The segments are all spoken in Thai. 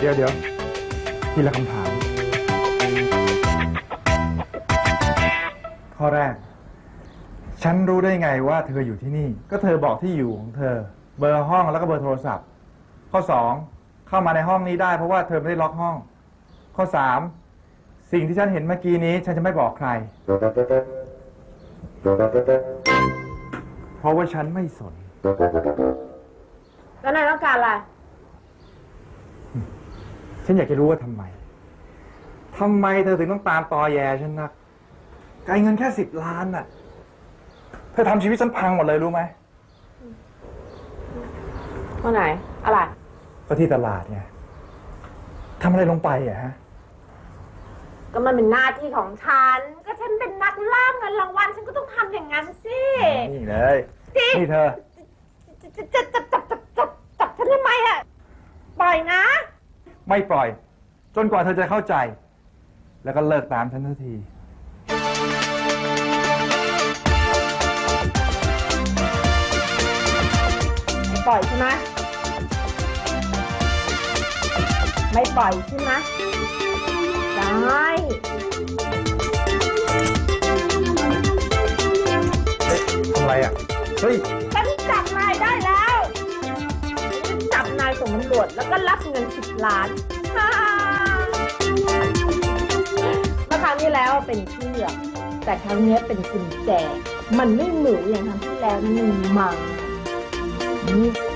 เดี๋ยวเดี๋ยวทีละคำถาม ข้อแรก ฉันรู้ได้ไงว่าเธออยู่ที่นี่ ก็เธอบอกที่อยู่ของเธอ เบอร์ห้องแล้วก็เบอร์โทรศัพท์ ข้อสองเข้ามาในห้องนี้ได้เพราะว่าเธอไม่ได้ล็อกห้อง ข้อสามสิ่งที่ฉันเห็นเมื่อกี้นี้ ฉันจะไม่บอกใคร เพราะว่าฉันไม่สน แล้วนายต้องการอะไร ฉันอยากจะรู้ว่าทำไมทำไมเธอถึงต้องตามตอแยฉันนักไกลเงินแค่สิบล้านน่ะ เธอทำชีวิตฉันพังหมดเลยรู้ไหมว่าไหน อะไรก็ที่ตลาดไงทำอะไรลงไปอะฮะ ก็มันเป็นหน้าที่ของฉัน ก็ฉันเป็นนักล่าเงินรางวัลฉันก็ต้องทำอย่างนั้นสินี่เลยสินี่เธอจะจะจับจับจับจับจับฉันทำไมอะปล่อยนะ ไม่ปล่อย จนกว่าเธอจะเข้าใจ แล้วก็เลิกตามฉันทันที ไม่ปล่อยใช่ไหมไม่ปล่อยใช่ไหมได้ทำอะไรอะ เฮ้ย วจแล้วก็รับเงินสิบล้านเมื่อครั้งที่แล้วเป็นเชือกแต่ครั้งนี้เป็นกุญแจ มันไม่หนูอย่างครั้งที่แล้วนะมันมังนี่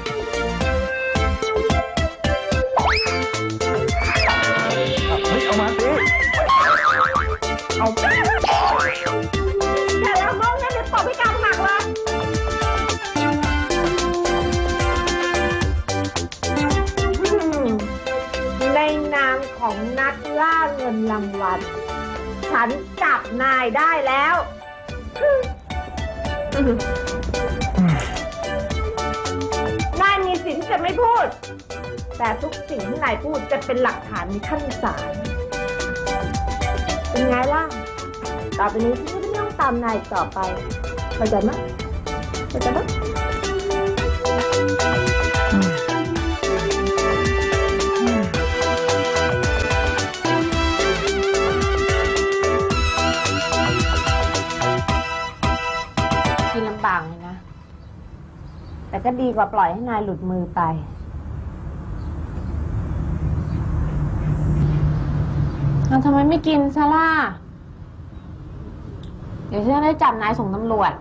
นายได้แล้ว นายมีสิทธิ์ที่จะไม่พูด แต่ทุกสิ่งที่นายพูดจะเป็นหลักฐานในขั้นศาล เป็นไงล่ะ ต่อไปนี้ฉันก็จะไม่ต้องตามนายต่อไปเข้าใจไหมเข้าใจไหม แต่ก็ดีกว่าปล่อยให้นายหลุดมือไป เราทำไมไม่กินซะล่ะเดี๋ยวฉันจะได้จับนายส่งตำรวจ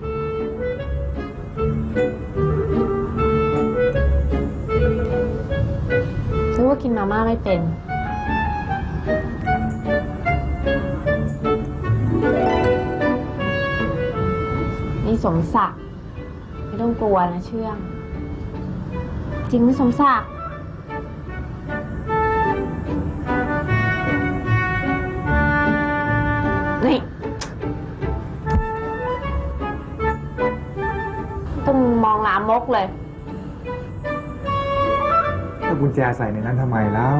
ซื้อว่ากินมาม่าไม่เป็น นี่สมศักดิ์ ต้องกลัวนะเชื่อง จริงไหมสมศักดิ์นี่ต้องมองลามกเลย ถ้ากุญแจใส่ในนั้นทำไมเล่า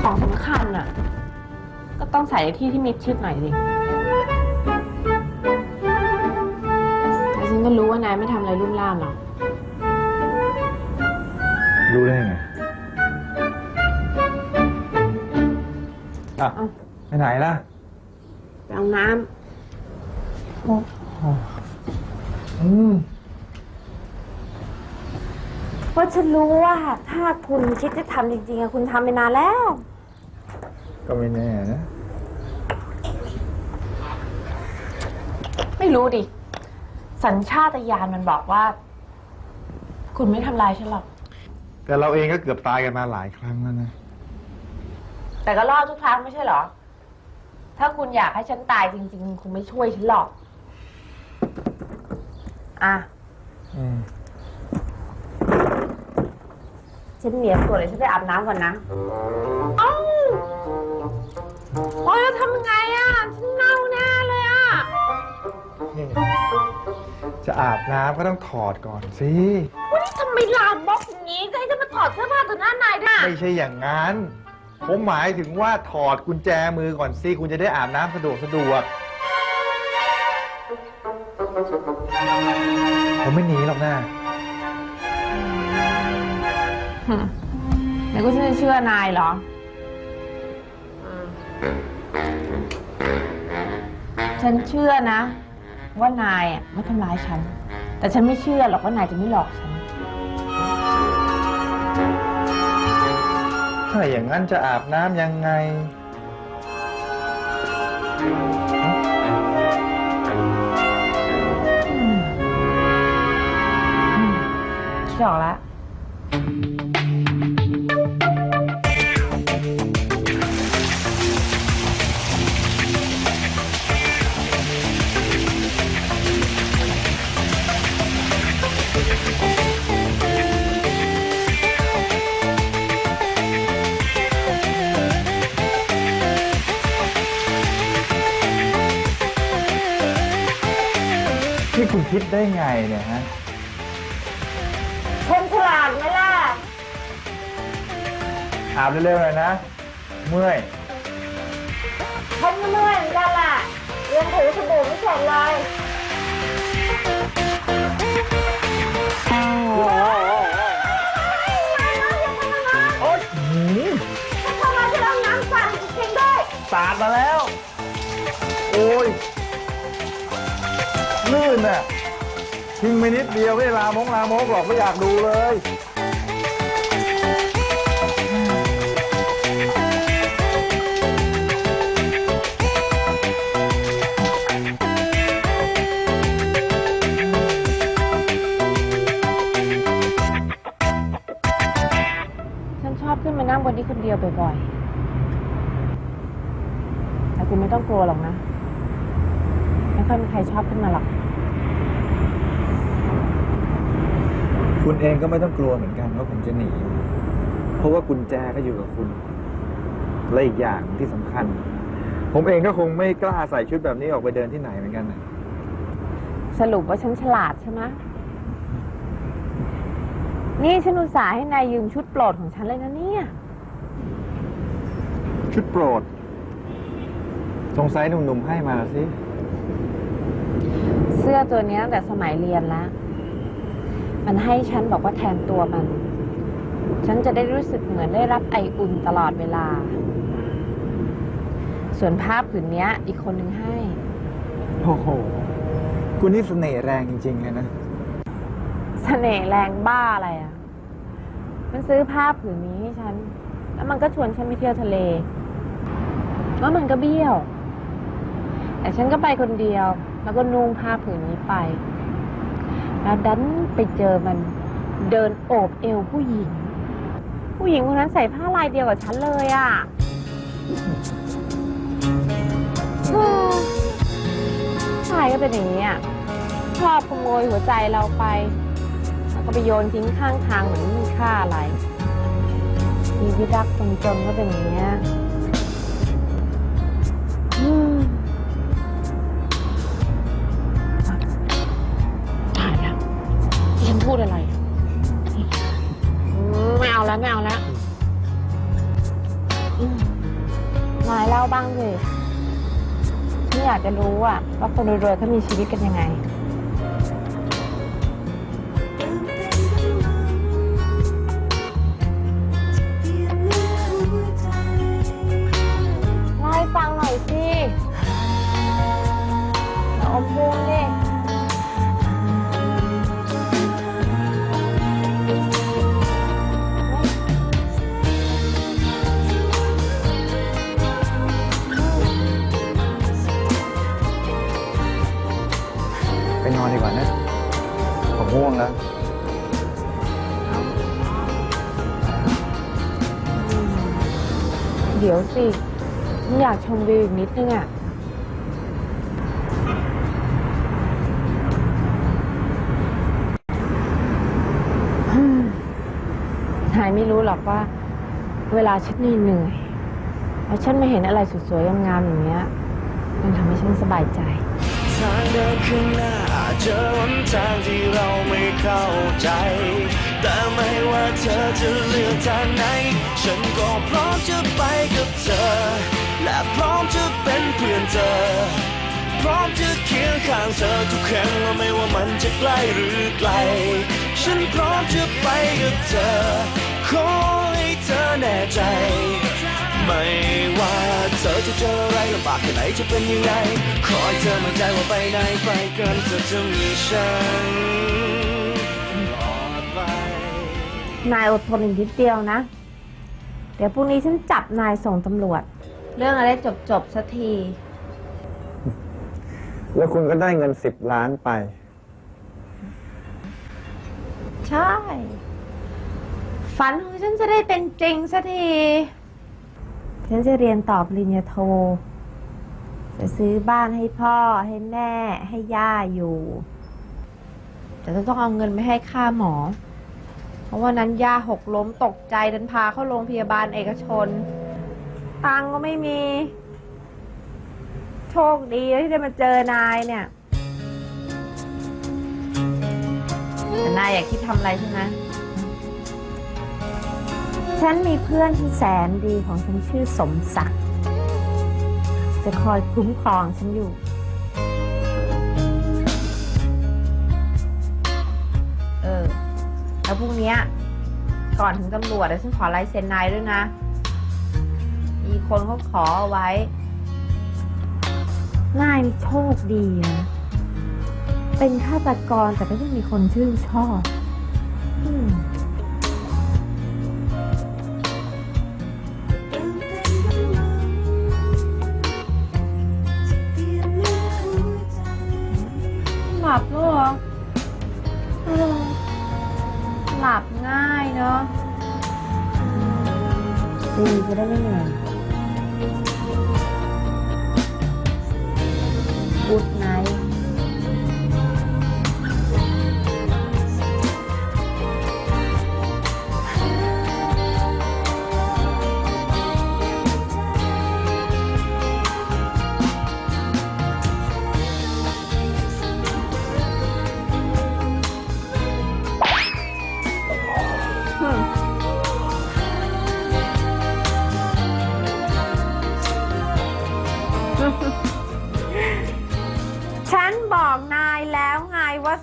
ของสำคัญอะ ก็ต้องใส่ในที่ที่มิดชิดหน่อยสิ ก็รู้ว่านายไม่ทำอะไรรุ่มร่ามหรอกรู้ได้ไงอะเอ้าไปไหนล่ะไปเอาน้อืมเพราะฉันรู้ว่าถ้าคุณคิดจะทำจริงๆอะคุณทำไปนานแล้ว ก็ไม่แน่นะำไม่รู้ดิ สัญชาตญาณมันบอกว่า คุณไม่ทำลายฉันหรอก แต่เราเองก็เกือบตายกันมาหลายครั้งแล้วนะ แต่ก็รอดทุกครั้งไม่ใช่เหรอ ถ้าคุณอยากให้ฉันตายจริง ๆ คุณไม่ช่วยฉันหรอก อะ อืม ฉันเหนียวตัวเลยฉันไปอาบน้ำก่อนนะ เอ้าโอ้ยแล้วทำยังไงอะ ฉันเน่าแน่เลยอะ นี่ จะอาบน้ำก็ต้องถอดก่อนสิ วันนี้ทำไมลามกอย่างนี้จะให้ฉันมาถอดเสื้อผ้าต่อหน้านายด้วยไม่ใช่อย่างนั้น ผมหมายถึงว่าถอดกุญแจมือก่อนสิ คุณจะได้อาบน้ำสะดวกสะดวก ผมไม่หนีหรอกนะแล้วก็ฉันจะเชื่อนายเหรอ ฉันเชื่อนะ ว่านายอะไม่ทำร้ายฉัน แต่ฉันไม่เชื่อหรอกว่านายจะไม่หลอกฉัน ถ้าอย่างนั้นจะอาบน้ำยังไงคิดออกแล้ว คุณคิดได้ไงเนี่ยฮะ คนฉลาดไหมล่ะอาบเร็วๆหน่อยนะ เมื่อยฉันก็เมื่อยเหมือนกันแหละยังถือสบู่ไม่เสร็จเลย ทิ้งไปนิดเดียวไม่ลามงลามกหรอกไม่อยากดูเลย ฉันชอบขึ้นมานั่งบนนี้คนเดียวบ่อยๆ แต่คุณไม่ต้องกลัวหรอกนะ ไม่ค่อยมีใครชอบขึ้นมาหรอก คุณเองก็ไม่ต้องกลัวเหมือนกันว่าผมจะหนี เพราะว่ากุญแจก็อยู่กับคุณ และอีกอย่างที่สำคัญ ผมเองก็คงไม่กล้าใส่ชุดแบบนี้ออกไปเดินที่ไหนเหมือนกันนะสรุปว่าฉันฉลาดใช่ไหมนี่ฉันอุตส่าห์ให้นายยืมชุดโปรดของฉันเลยนะเนี่ย ชุดโปรด สงสัยหนุ่มๆให้มาละสิ เสื้อตัวเนี้ยตั้งแต่สมัยเรียนแล้ว มันให้ฉันบอกว่าแทนตัวมัน ฉันจะได้รู้สึกเหมือนได้รับไออุ่นตลอดเวลา ส่วนผ้าผืนเนี้ย อีกคนนึงให้ โอ้โห คุณนี่เสน่ห์แรงจริง ๆ เลยนะ เสน่ห์แรงบ้าอะไรอะ มันซื้อผ้าผืนนี้ให้ฉัน แล้วมันก็ชวนฉันไปเที่ยวทะเล แล้วมันก็เบี้ยว แต่ฉันก็ไปคนเดียว แล้วก็นุ่งผ้าผืนนี้ไป แล้วดันไปเจอมันเดินโอบเอวผู้หญิง ผู้หญิงคนนั้นใส่ผ้าลายเดียวกับฉันเลยอะชายก็เป็นอย่างนี้อะชอบขโมยหัวใจเราไป แล้วก็ไปโยนทิ้งข้างทางเหมือนไม่มีค่าอะไรชีวิตรักจนๆก็เป็นอย่างเดอะไรอืมไม่เอาแล้วไม่เอาแล้วอืมนายเล่าบ้างสิฉันอยากจะรู้อะว่าคนรวยๆเขามีชีวิตกันยังไง ผมง่วงแล้วเดี๋ยวสิฉันอยากชมวิวอีกนิดนึงอะ นายไม่รู้หรอกว่า เวลาฉันเหนื่อยๆแล้วฉันไม่เห็นอะไรสวยๆงามๆอย่างเงี้ย มันทำให้ฉันสบายใจ ทางเดินข้างหน้าอาจ เจอวันทางที่เราไม่เข้าใจ แต่ไม่ว่าเธอจะเลือกทางไหน ฉันก็พร้อมจะไปกับเธอ และพร้อมจะเป็นเพื่อนเธอ พร้อมจะเคียงข้างเธอทุกแห่งไม่ว่ามันจะใกล้หรือไกล ฉันพร้อมจะไปกับเธอ เธอจะเจออะไรลำบากแค่ไหนจะเป็นยังไง ขอให้เธอมั่นใจว่าไปไหนไปกันเธอจะมีฉันปลอดภัยนายอดทนอีกนิดเดียวนะ เดี๋ยวพรุ่งนี้ฉันจับนายส่งตำรวจ เรื่องอะไรจบจบๆสักที แล้วคุณก็ได้เงินสิบล้านไป ใช่ ฝันของฉันจะได้เป็นจริงสักที ฉันจะเรียนต่อปริญญาโท จะซื้อบ้านให้พ่อให้แม่ ให้ย่าอยู่ แต่จะต้องเอาเงินไปให้ค่าหมอ เพราะว่านั้นย่าหกล้มตกใจดันพาเข้าโรงพยาบาลเอกชน ตังก็ไม่มี โชคดีที่ได้มาเจอนายเนี่ยแต่นายอย่าคิดทำอะไรใช่ไหม ฉันมีเพื่อนที่แสนดีของฉันชื่อสมศักดิ์จะคอยคุ้มครองฉันอยู่ เออ แล้วพรุ่งเนี้ยก่อนถึงตำรวจเดี๋ยวฉันขอลายเซ็นนายด้วยนะ มีคนเขาขอเอาไว้ นายนี่โชคดีนะเป็นฆาตกรแต่ก็ยังมีคนชื่นชอบ อืม ดี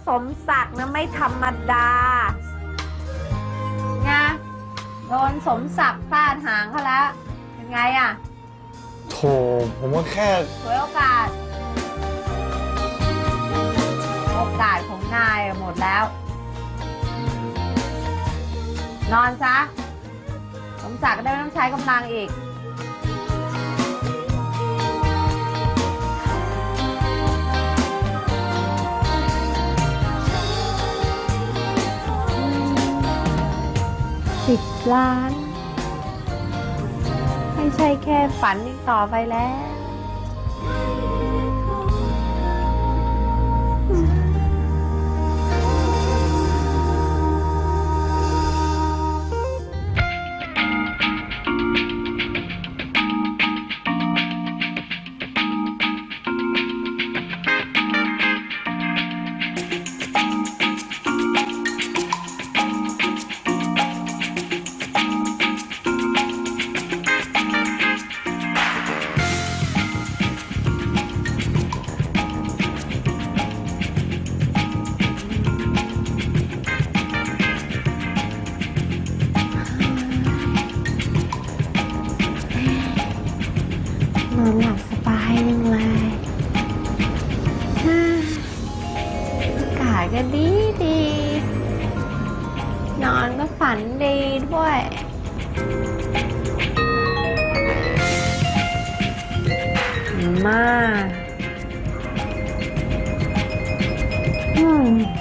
สมศักดิ์นะไม่ธรรมดาไงโดนสมศักดิ์ฟาดหางเขาแล้วเป็นไงอะโถผมว่าแค่สวยโอกาส โอกาสของนายอะหมดแล้ว นอนซะ สมศักดิ์ก็ได้ไม่ต้องใช้กำลังอีก สิบล้าน ไม่ใช่แค่ฝันอีกต่อไปแล้ว นอนหลับสบายจังเลยฮ่าอากาศก็ดีดี นอนก็ฝันดีด้วย มาก อืม